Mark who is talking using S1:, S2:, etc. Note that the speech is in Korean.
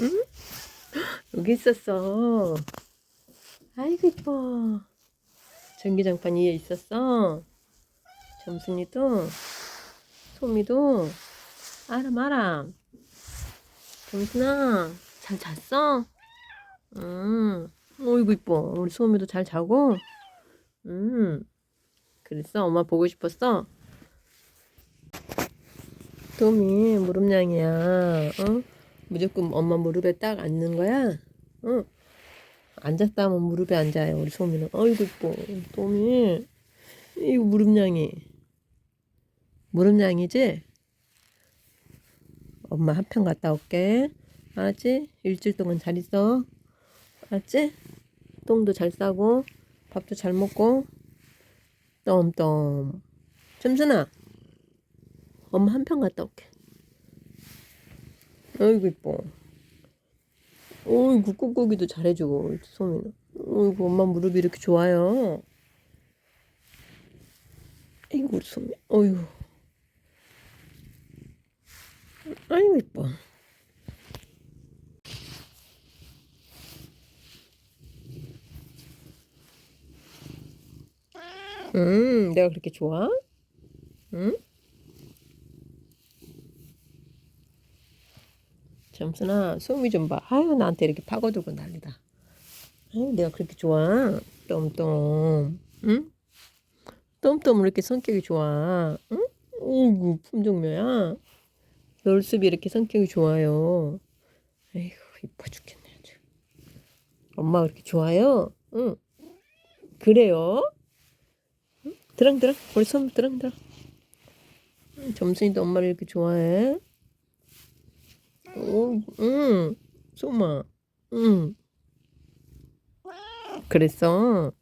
S1: 응? 여기 있었어. 아이고 이뻐. 전기장판 위에 있었어. 점순이도 소미도 아람 아람. 점순아 잘 잤어? 응. 어이구 이뻐. 우리 소미도 잘 자고. 응. 그랬어? 엄마 보고 싶었어? 도미 무릎냥이야. 어? 무조건 엄마 무릎에 딱 앉는 거야? 응. 앉았다 하면 무릎에 앉아요, 우리 소미는. 어이구, 이뻐. 도미. 이거 무릎냥이. 무릎냥이지? 엄마 한편 갔다 올게. 알았지? 일주일 동안 잘 있어. 알았지? 똥도 잘 싸고, 밥도 잘 먹고. 똠똠. 점순아. 엄마 한편 갔다 올게. 어이구 이뻐. 어이구 꾹꾹이도 잘해주고 소민은. 어이구 엄마 무릎이 이렇게 좋아요. 아이고 우리 소민. 어이구. 아이고 이뻐. 음, 내가 그렇게 좋아? 응? 점순아, 소미 좀 봐. 아유, 나한테 이렇게 파고들고 난리다. 아유, 내가 그렇게 좋아. 똠똠. 응? 똠똠 이렇게 성격이 좋아. 응? 오구, 품종묘야. 놀숲이 이렇게 성격이 좋아요. 에이구, 이뻐 죽겠네, 아주. 엄마가 그렇게 좋아요? 응. 그래요? 응? 드랑드랑. 우리 소미 드랑드랑. 응, 점순이도 엄마를 이렇게 좋아해. 오, 응, 소마, 응. 그랬어.